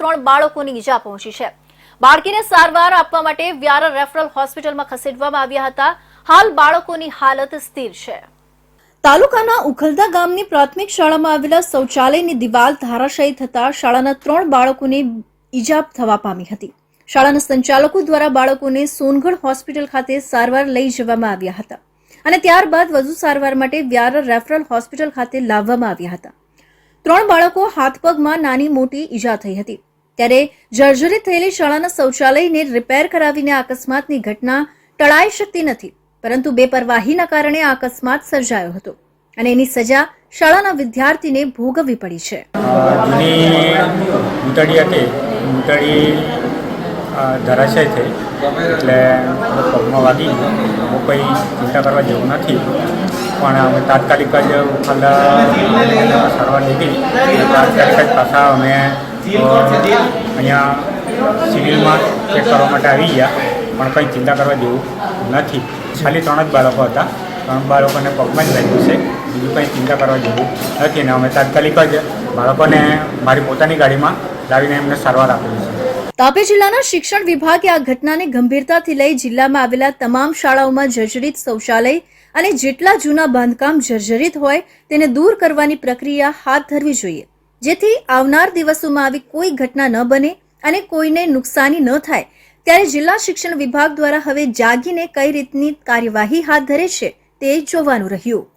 ત્રણ બાળકોની ઈજા પહોંચી છે. બાળકીને સારવાર આપવા માટે વ્યારા રેફરલ હોસ્પિટલમાં ખસેડવામાં આવ્યા હતા. હાલ બાળકોની હાલત સ્થિર છે. તાલુકાના ઉખલદા ગામની પ્રાથમિક શાળામાં આવેલા શૌચાલયની દિવાલ ધરાશાયી થતા શાળાના ત્રણ બાળકોને ઈજા થવા પામી હતી. શાળાના સંચાલકો દ્વારા બાળકોને સોનગઢ હોસ્પિટલ ખાતે સારવાર લઈ જવામાં આવ્યા હતા અને ત્યારબાદ વધુ સારવાર માટે વ્યારા રેફરલ હોસ્પિટલ ખાતે લાવવામાં આવ્યા હતા. ત્રણ બાળકો હાથપગમાં નાની મોટી ઈજા થઈ હતી. ત્યારે જર્જરિત થયેલી શાળાના શૌચાલયને રિપેર કરાવીને અકસ્માતની ઘટના ટળાઈ શકતી નથી. પરંતુ બેપરવાહીના કારણે આ અકસ્માત સર્જાયો હતો અને એની સજા શાળાના વિદ્યાર્થીને ભોગવવી પડી છે. ધરાશય થઈ. એટલે પગમાં વાગી હું કંઈ ચિંતા કરવા જેવું નથી. પણ અમે તાત્કાલિક જ ખાલા સારવાર લીધી. તાત્કાલિક જ પાછા અમે અહીંયા સિવિલમાં ચેક કરવા માટે આવી ગયા પણ કંઈ ચિંતા કરવા જેવું નથી. ખાલી ત્રણ જ બાળકો હતા. ત્રણ બાળકોને પગમાં જ લાગ્યું છે. બીજું કંઈ ચિંતા કરવા જેવું નથી. ને અમે તાત્કાલિક જ બાળકોને મારી પોતાની ગાડીમાં લાવીને એમને સારવાર આપેલી છે. તાપી જિલ્લાના શિક્ષણ વિભાગે આ ઘટનાને ગંભીરતાથી લઈ જિલ્લામાં આવેલા તમામ શાળાઓમાં જર્જરિત શૌચાલય અને જેટલા જૂના બાંધકામ જર્જરિત હોય તેને દૂર કરવાની પ્રક્રિયા હાથ ધરવી જોઈએ. જેથી આવનાર દિવસોમાં આવી કોઈ ઘટના ન બને અને કોઈને નુકસાની ન થાય, ત્યારે જિલ્લા શિક્ષણ વિભાગ દ્વારા હવે જાગીને કઈ રીતની કાર્યવાહી હાથ ધરે છે તે જોવાનું રહ્યું.